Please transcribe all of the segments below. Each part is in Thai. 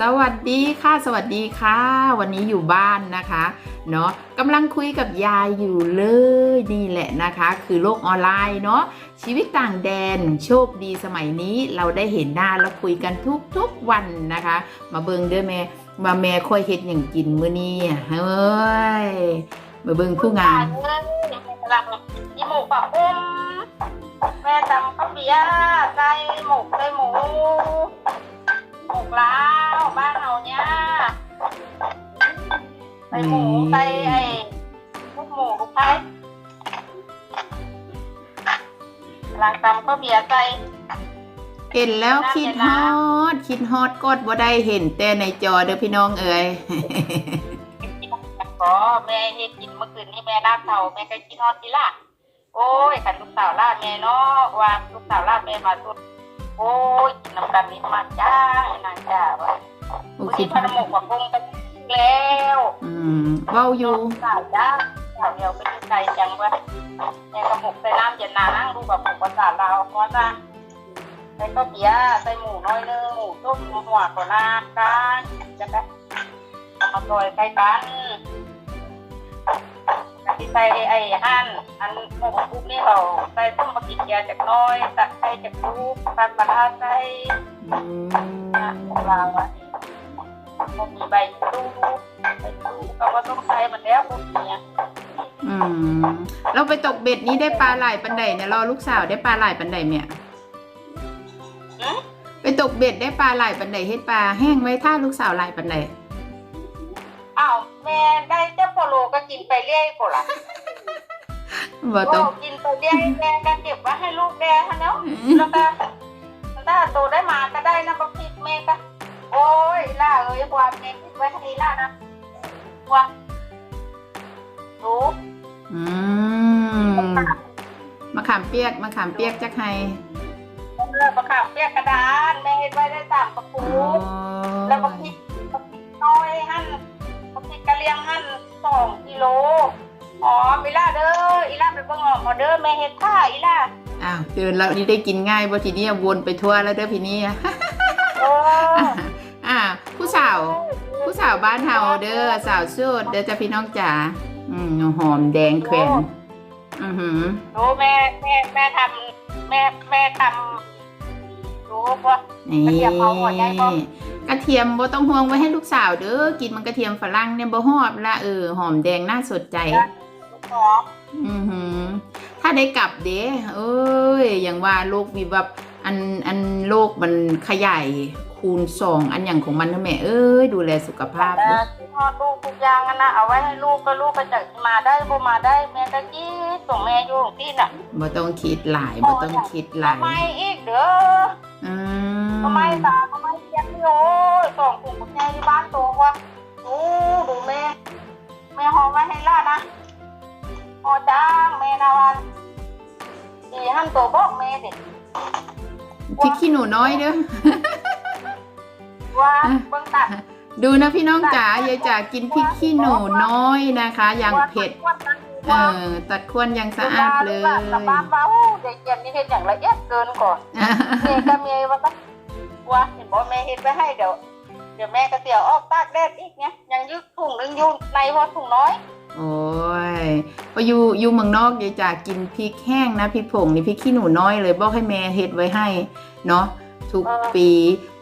สวัสดีค่ะ สวัสดีค่ะ วันนี้อยู่บ้านนะคะเนาะกำลังคุยกับยายอยู่เลยนี่แหละนะคะ คือโลกออนไลน์เนาะชีวิตต่างแดนโชคดีสมัยนี้เราได้เห็นหน้าแล้วคุยกันทุกๆวันนะคะ มาเบิงเด้อแม่มาแม่คอยเฮ็ดอย่างกินมื้อนี้เฮ้ยมาเบิงผู้งานหลังยี่หมูปะอุ้มแม่ทำข้าวเบียร์ไก่หมูไก่หมู หมูล้าวบ้านเราเนี่ยไก่หมูไก่ไอ้ลูกหมูลูกไก่หลังทำข้าวเบียร์ไก่เห็นแล้วคิดฮอด คิดฮอดกดบ่ได้เห็นแต่ในจอเด้อพี่น้องเอ๋ยขอแม่เฮ็ดกินเมื่อคืนนี้แม่ลาดเต่าแม่ก็กินฮอดทีละโอ้ยขันลูกสาวลาดแม่เนาะว่าลูกสาวลาดแม่มาสุด โอ้ยกินน้ำกันนี่มาจ้าไอ้นางจ้าว่าโอ้วันคินี้ดพนมกกับกงกันแล้วอืมเว้าอยู่สาวจ้าสาวเดียวไปอยู่ไกลจังวะแม่กระหมกใส่น้ำเย็นนานั่งดูกับหมกภาษาลาวก็จ้าใส่ก็เบียร์ใส่หมูน้อยนึงหมูต้มหมูหัวก่อนน้ำกันจะไปเอามาซอยใกล้กันกันที่ ใส่ไอ้หั่นอันหมกปุ๊บนี่เขาใส่ต้มมะเขือจากหน้อยตักใส่จากปุ๊บตักปลาร้าใส่อืมเราอะมันมีใบตู้ใบตู้ก็ว่าต้องใช้มันแล้วพวกเนี้ยอืมเราไปตกเบ็ดนี้ได้ปลาหลายปันใดเนี่ยรอลูกสาวได้ปลาหลายปันใดเนี่ยอืมไปตกเบ็ดได้ปลาหลายปันใดเฮ็ดปลาแห้งไว้ถ้าลูกสาวหลายปันใดอ้าวแม่ได้เจ้าโปโล ก็กินไปเรื่อยโปล่ะบ่ต้องโอ้กินไปเรื่อยแม่ก็เก็บไว้ให้ลูกแม่ฮะเนาะแล้วก็ถ้าโตได้มาก็ได้นะบักคิดแม่ก็โอ้ยล่าเอ้ยบวมแม่คิดไว้ให้ล่านะว่ารู้อืมมะขามเปียกมะขามเปียกจักไห้เลือกประคับเปียกกระดานแม่เห็นไว้ได้ตามกระปุโอ้กแล้วบางทีบ องกิโลอ๋ออีล่าเด้ออีล่าไปเบิ่งออกมาเด้อแม่เฮ็ดท่าอีล่าอ้าวเดินแล้วนี่ได้กินง่ายบ่ทีนี้วนไปทั่วแล้วเด้อพี่นี่โอ้อ่า ผู้สาว ผู้สาวบ้านเฮาเด้อสาวโสดเด้อจ้าพี่น้องจ๋าอืมหอมแดงแขวนอือหือรู้แม่แม่แม่ทำแม่แม่ทำรู้ป่ะนี่ กระเทียมเอาหัวใหญ่บ่กระเทียมบ่ต้องห่วงไว้ให้ลูกสาวเด้อกินมันกระเทียมฝรั่งเนี่ยบ่ฮอบละเออหอมแดงน่าสนใจ หอมอือหือ ถ้าได้กลับเด้เอ้ยอย่างว่าโลกวิบับอันอันโลกมันขยายคูณสองอันอย่างของมันนะแม่เอ้ยดูแลสุขภาพแต่เด้อที่ทอดลูกทุกอย่างอะนะเอาไว้ให้ลูกก็ลูกก็จะมาได้บ่มาได้แม่ก็คิดส่งแม่อยู่ของที่น่ะบ่ต้องคิดหลายบ่ต้องคิดหลายทำไมอีกเด้อ อืมทำไมตาทำไมเรียกพี่โอ้ยสองถุงแม่ที่บ้านโตกว่าดูดูแม่แม่หอไว้ให้ล่านะหอจ้างแม่นาวันดีหันโตบอกแม่เด็กพริกขี้หนูน้อยเด้อว่าเบิ่งตัดดูนะพี่น้องจ๋ายายจ๋ากินพริกขี้หนูน้อยนะคะ อย่างเผ็ด เออตัดควรอย่างสะอาดเลย สบายเบาเด็กเย็นนี่เห็นอย่างละเอียดเกินก่อนแม่ก็เมียว่าก็ว่าเห็นบอกแม่เห็นไปให้เดี๋ยวเดี๋ยวแม่ก็เสียวออกตากแดดอีกเนี่ยยังยึดถุงนึงอยู่ในพอถุงน้อย โอ้ยพออยู่อยู่เมืองนอกยายจ๋ากินพริกแห้งนะพริกผงนี่พริกขี้หนูน้อยเลยบอกให้แม่เฮ็ดไว้ให้เนาะทุกปี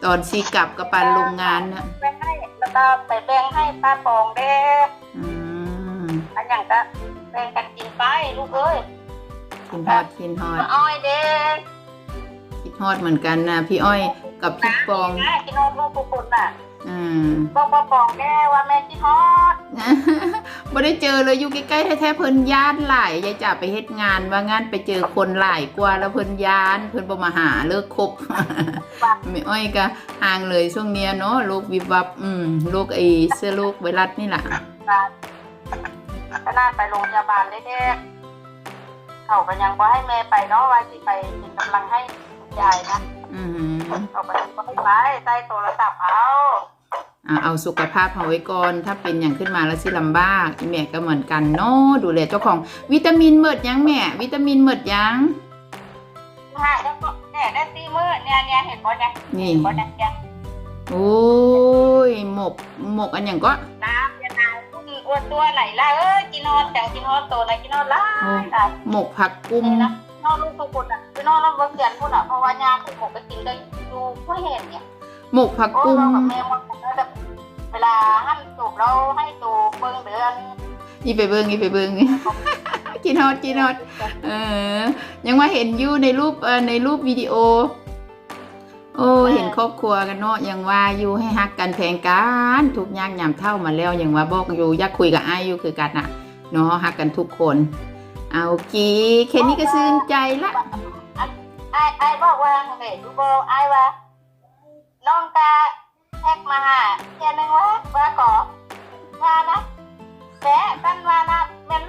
ตอนซีกลับกับปานโรงงานนะแบ่งให้แล้วก็ไปแบ่งให้ป้าปองเด้อืมอันอย่างก็แบ่งกันกินไปลูกเอ้ย กินฮอดกินฮอดมาอ้อยเด้คิดฮอดเหมือนกันนะพี่อ้อยกับพริกปองนะกินนมลูกทุกคนน่ะอืมบอกป้าปองแด้ว่าแม่กินฮอดบ่ได้เจอเลยอยู่ใกล้ๆแท้ๆเพิ่นย่านหลายยายจ๋าไปเฮ็ดงานว่างานไปเจอคนหลายกว่าแล้วเพิ่นย่านเพิ่นบ่มาหาเลิกคบไม่อ้อยก็ห่างเลยช่วงเนี้ยเนาะโรควิบวับอืมโรคไอ้เสื้อโรคไวรัสนี่แหละขนาดไปโรงพยาบาลเด้ๆ เขาก็ยังบ่ให้แม่ไปเนาะว่าสิไปเป็นกำลังให้ยายนะอือหือเขาก็ยังบ่ให้ไปใส่โทรศัพท์เอาอะเอาสุขภาพเอาไว้ก่อน ถ้าเป็นอย่างขึ้นมาแล้วสิลำบากอีแม่ก็เหมือนกันเนาะดูแลเจ้าของวิตามินเมิดยังแม่ วิตามินเมิดยังหายแล้วก็เนี่ยได้ตีมือเนี่ยเนี่ยเห็นบ่เนี่ยนี่เห็นบ่เนี่ยเนี่ยโอ้ยหมกหมกอันอย่างก็น้ำยานางพุ่นอ้วนตัวไหลละเอ้ยกินฮอดจังกินฮอดโตนะกินฮอดหลายหลายหมกผักกุ้มนี่นะนอกลูกทุกคนอะคือนอกเราเสียนพุ่นอะเพราะว่ายาคือหมกก็กินได้ดูไม่เห็นเนี่ยหมกผักโอ้กุ้มเรากับแม่หมดแล้วแบบเวลาหั่นตูบเราให้ตูบเบิ่งเดือนอีไปเบิงอีไปเบิงกินฮอดกินฮอดเออยังว่าเห็นอยู่ในรูปเออในรูปวิดีโอ โอ้เห็นครอบครัวกันเนาะยังว่าอยู่ให้ฮักกันแพงกันทุกอยางยามเท่ามาแล้วยังว่าบอกอยู่อยากคุยกับไอ้ายอยู่คือกันน่ะเนาะฮักกันทุกคน เอากีแค่นี้ก็ซึ้งใจละไอ้ไอ้บอกว่าไงดูโบไอ้ว่าน้องกาแท็กมาหาแค่นึงว่าว่าขอว่านะแม่ตั้นว่านะแม่ลู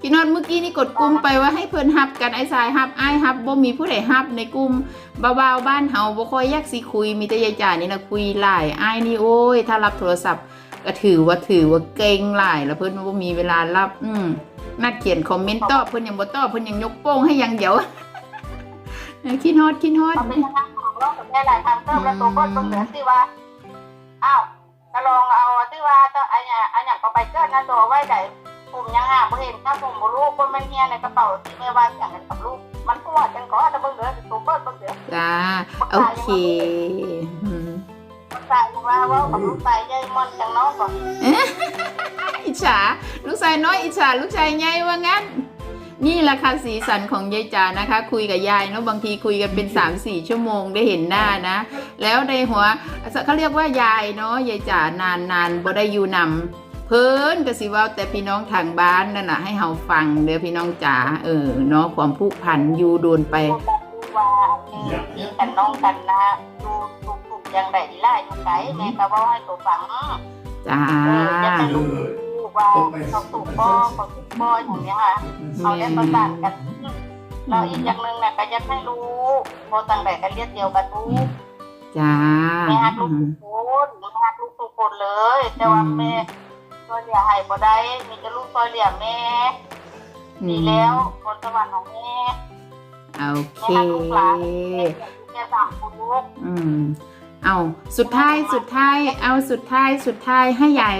พี่นอดเมื่อกี้นี่กดกลุ่มไปว่าให้เพิ่นฮับกันไอ้สายฮับไอ้ฮับบ่มีผู้ใดฮับในกลุ่มเบาๆบ้านเฮาบ่ค่อยอยากสิคุยมีแต่ยายจ่านี่นะคุยหลายอ้นี่โอ้ย ถ้ารับโทรศัพท์ก็ถือว่าถือว่าเก่งหลายแล้วเพิ่นบ่มีเวลารับ อืมนักเขียนคอมเมนต์ตอบเพิ่นยังบ่ตอบเพิ่นยังยกโป้งให้อยังเดียวคิดฮอดคิดฮอดเขาเป็นทางของโลกกับแม่หลายคำเติมแล้วตัวก้นเบิ่งเหลือสิว่าอ้าวก็ลองเอาที่ว่าเจ้าอันเนี้ยอันอย่างก็ไปเกิดนะตัวไว้ไหนผม ยังหาบ่เห็นถ้าผมบ่รู้คนมันเฮียในกระเป๋าที่แม่ว่าอย่างนั้นกับลูก มันก็ว่าจังก็จะเบิ่งเหลือตัวก้นเบิ่งเหลือจ้าโอเคอืมใส่ว่าว่ากับลูกใส่ใหญ่มอนจังน้องก่อนอิจฉาลูกชายน้อยอิจฉาลูกชายใหญ่ว่างั้นนี่แหละค่ะสีสันของยายจ๋านะคะ คุยกับยายเนาะบางทีคุยกันเป็น 3-4 ชั่วโมงได้เห็นหน้านะ แล้วในหัวเขาเรียกว่ายายเนาะยายจ๋านานนานๆบ่ได้อยู่นำ เพิ่นก็สิเว่าแต่พี่น้องทางบ้านนั่นน่ะให้เฮาฟังเด้อพี่น้องจ๋าเออเนาะความผูกพันอยู่โดนไปดูว่ามีกันน้องกันนะดูถูกถูกยังไดดีล่ะอยู่ไกลแม่ก็ว่าให้ตัวฟังจ้าเออจะให้ลูกว่าเขาถูกบ่เขาถูกบ่อย่างเนี้ยค่ะเขาได้ประสานกันเราอีกอย่างหนึ่งนะก็จะให้รู้พอต่างใดกันเรียกเดียวกันรู้จ้าแม่ฮักลูกทุกคนแม่ฮักลูกทุกคนเลย แต่ว่าแม่ ซอยเหลี่ยให้บ่ได้มีแต่ลูกซอยเหลี่ยแม่ดีแล้วคนสวรรค์ของแม่โอเคแม่ฮักลูกหลานแม่สามคนลูกอืมเอาสุดท้ายสุดท้าย เอาสุดท้ายสุดท้ายให้ใหญ่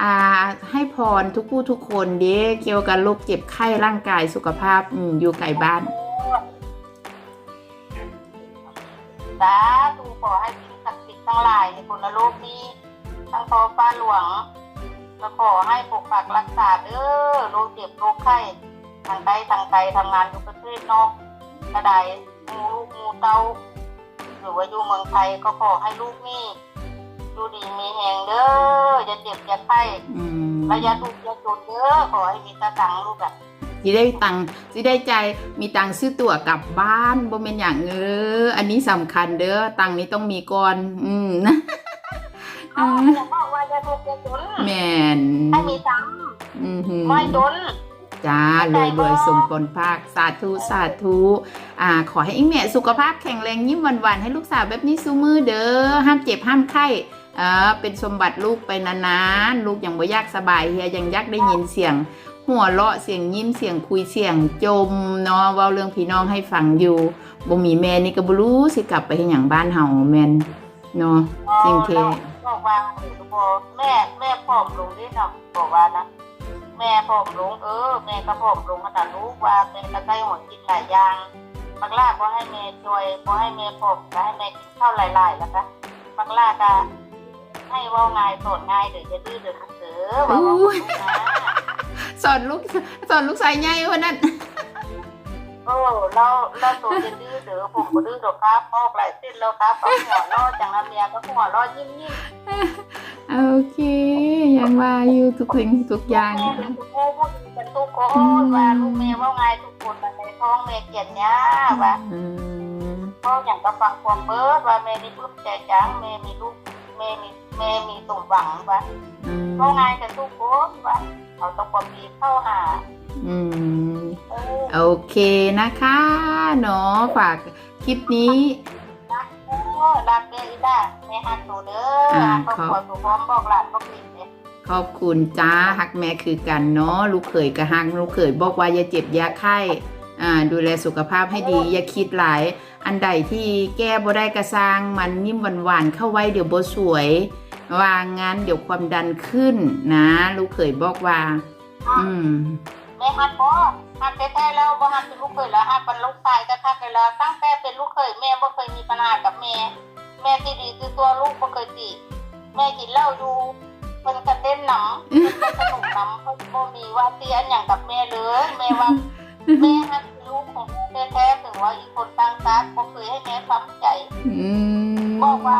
อ่าให้พรทุกผู้ทุกคนเด้เกี่ยวกับโรคเจ็บไข้ร่างกายสุขภาพอืมอยู่ไกลบ้านสาธุขอให้สิ่งศักดิ์สิทธิ์ทั้งหลายในคนโลกนี้ทั้งพอฟ้าหลวง ก็ขอให้ปกปักรักษาเด้อโรคเจ็บโรคไข้ทางไกลทางไกลทำงานอยู่ประเทศนอกกระไดงูลูกงูเต้าหรือว่าอยู่เมืองไทยก็ขอให้ลูกนี่ดูดีมีแหงเด้ออย่าเจ็บอย่าไข้อืมและอย่าทุกข์อย่าจนเด้อขอให้มีตาตังลูกแบบสิได้ตังค์สิได้ใจมีตังค์ซื้อตั๋วกลับบ้านบ่เป็นอย่างเอออันนี้สำคัญเด้อตังค์นี้ต้องมีก่อน อืมนะเอาอย่าบอกว่าอย่าทุกข์อย่าจนแม่นให้มีตังค์อือหือ ไม่จน จ้ารวยรวยสมผลภาค สาธุ สาธุอ่าขอให้อิงแม่สุขภาพแข็งแรงยิ้มหวานๆ ให้ลูกสาวแบบนี้สู้มือเด้อห้ามเจ็บห้ามไข้อ่าเป็นสมบัติลูกไปนานๆลูกยังบ่อยากสบายเฮียยังอยากได้ยินเสียง หัวเราะเสียงยิ้มเสียงคุยเสียงจมเนาะเว้าเรื่องพี่น้องให้ฟังอยู่บ่มีแม่นี่ก็บ่รู้สิกลับไปเฮ็ดหยังบ้านเฮาแม่นเนาะจริงเท่ บอกว่าบอกแม่แม่ผอมลงด้วยนะบอกว่านะแม่ผอมลงเออแม่ก็ผอมลงขนาดลูกว่าแม่ก็ใช้หัวกินหลายอย่างบางลากก็ให้แม่ช่วยก็ให้แม่ผอมก็ให้แม่กินข้าวหลายๆแล้วก็บางลากก็ให้เว่าง่ายสอนง่ายเดี๋ยวจะดื้อเดี๋ยวเสือว่าว่าลูกนะสอนลูกสอนลูกชายใหญ่ว่านั้น โอ้เราเราตัวจะดื้อเดี๋ยวผมก็ดื้อดอกครับออกหลายเส้นแล้วครับเอาหัวรอดจังนะเมียก็หัวรอดยิ้มยิ้มโอเคยังว่าอยู่ทุกสิ่งทุกอย่างแม่เป็นทุกโอ้พูดเป็นทุกโอ้ว่าลูกแม่ว่าไงทุกคนมันในท้องแม่เกียรติเนี้ยว่าอืมพ่ออย่างกับฟังความเบิร์ดว่าแม่นี่ปลื้มใจจังแม่มีลูกแม่มีแม่มีสมหวังว่าอืมก็ง่ายกับทุกคนว่า เอาตะกวปีเข้าหาอืม เออโอเคนะคะเนาะฝากคลิปนี้ รักเด้อรักเด้ออีด่าแม่ฮักตัวเด้ออ่าครอบครัวตัวพร้อมบอกหลานบอกปิดเลยขอบคุณจ้าฮักแม่คือกันเนาะลูกเขยกับฮักลูกเขยบอกว่าอย่าเจ็บอย่าไข้อ่าดูแลสุขภาพให้ดี อย่าคิดหลาย อันใดที่แก้บ่ได้กระซางมันยิ้มหวานๆเข้าไว้เดี๋ยวบ่สวย วางงั้นเดี๋ยวความดันขึ้นนะ ลูกเขยบอกว่า อืมแม่ฮักบ่ฮักแท้ๆแล้วบ่ฮักเป็นลูกเคยแล้วฮักเป็นลูกชายก็ทักไปแล้วตั้งแต่เป็นลูกเคยแม่บ่เคยมีปัญหากับแม่แม่ที่ดีคือตัวลูกบ่เคยติแม่กินเหล้าอยู่เพิ่นก็เต้นหนำเพิ่นก็สนุกหนำเพิ่นบ่มีว่าเตียนหยังกับแม่เลยแม่ว่าแม่ฮักลูกของแม่แท้ๆถึงว่าอีกคนตั้งซักบ่เคยให้แม่ช้ำใจอืมบอกว่า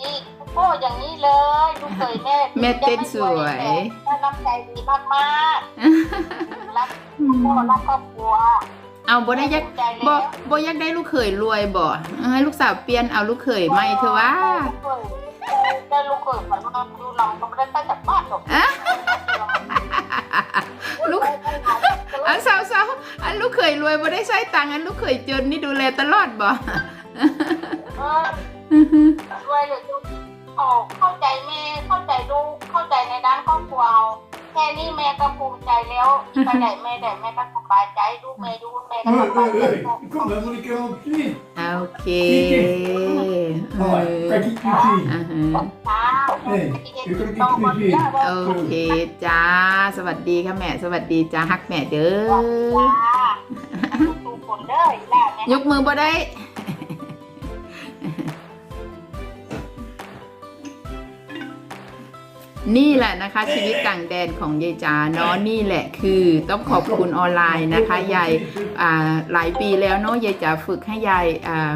นี่ โอ้อย่างนี้เลยลูกเคยแม่แม่เต้นสวยแม่น้ำใจดีมากๆรักพ่อรักครอบครัวเอาบ่ได้อยักภูมิใจบ่แล้วบ่อยักได้ลูกเขยรวยบ่เออให้ลูกสาวเปลี่ยนเอาลูกเขยใหม่เถอะว่าได้ลูกเคยฝันมาดูหนังก็ไม่ได้ตั้งจากบ้านหรอกอะลูกอันสาวสาวอันลูกเขยรวยบ่ได้ใช้ตังค์อันลูกเขยจนนี่ดูแลตลอดบ่เออรวยเลยดู ออกเข้าใจแม่เข้าใจลูกเข้าใจในด้านครอบครัวเอาแค่นี้แม่ก็ภูมิใจแล้วไปไหนแม่ไหนแม่ก็สบายใจลูกแม่ดูแม่ก็ Hé, สบาย hé, ใจ hé, kom dan moet ik er ook niet. โอเคเอ Hoi, อ kijk ik niet zien. อ่าฮะเช้าเฮ้ยโอเคจ้า สวัสดีค่ะแม่ สวัสดีจ้าฮักแม่เด้อดูผลเด้ออีหล่าแม่ยกมือบ่ได้ นี่แหละนะคะชีวิตต่างแดนของยายจ๋าเนาะนี่แหละคือต้องขอบคุณออนไลน์นะคะยายอ่าหลายปีแล้วเนาะยายจ๋าฝึกให้ยายอ่า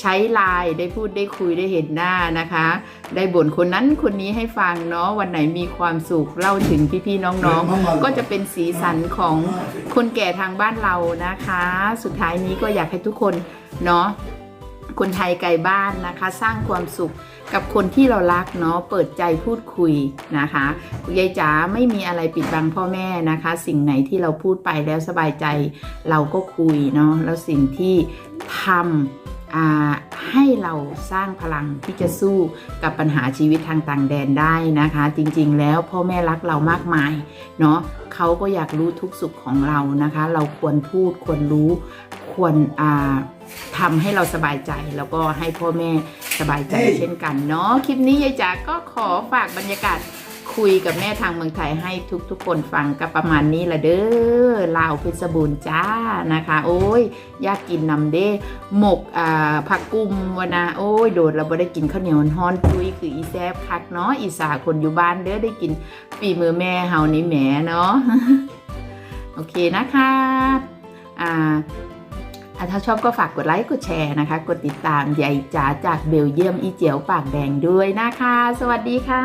ใช้ไลน์ได้พูดได้คุยได้เห็นหน้านะคะ ได้บ่นคนนั้นคนนี้ให้ฟังเนาะวันไหนมีความสุขเล่าถึงพี่ๆน้องๆ ก็จะเป็นสีสันของคนแก่ทางบ้านเรานะคะ สุดท้ายนี้ก็อยากให้ทุกคนเนาะ คนไทยไกลบ้านนะคะ สร้างความสุขกับคนที่เรารักเนาะเปิดใจพูดคุยนะคะยายจ๋าไม่มีอะไรปิดบังพ่อแม่นะคะ สิ่งไหนที่เราพูดไปแล้วสบายใจเราก็คุยเนาะแล้วสิ่งที่ทำให้เราสร้างพลังที่จะสู้กับปัญหาชีวิตทางต่างแดนได้นะคะ จริงๆ แล้วพ่อแม่รักเรามากมายเนาะเขาก็อยากรู้ทุกสุขของเรานะคะ เราควรพูดควรรู้ควรอ่า ทำให้เราสบายใจแล้วก็ให้พ่อแม่สบายใจเฮ้ยเช่นกันเนาะคลิปนี้ยายจ๋าก็ขอฝากบรรยากาศคุยกับแม่ทางเมืองไทยให้ทุกๆ คนฟังกับประมาณนี้ละเด้อลาวเพชรบูรณ์จ้านะคะ โอ้ยอยากกินนำเด้หมกอ่าผักกุมวะนะโอ้ยโดดเราบ่ได้กินข้าวเหนียวฮ้อนตุยคืออีแซบคักเนาะอีสาคนอยู่บ้านเด้อได้กินฝีมือแม่เฮานี่แหมเนาะโอเคนะคะอ่าอะ ถ้าชอบก็ฝากกดไลค์กดแชร์นะคะ กดติดตามยายจ๋าจากเบลเยียมอีเจียวปากแดงด้วยนะคะ สวัสดีค่ะ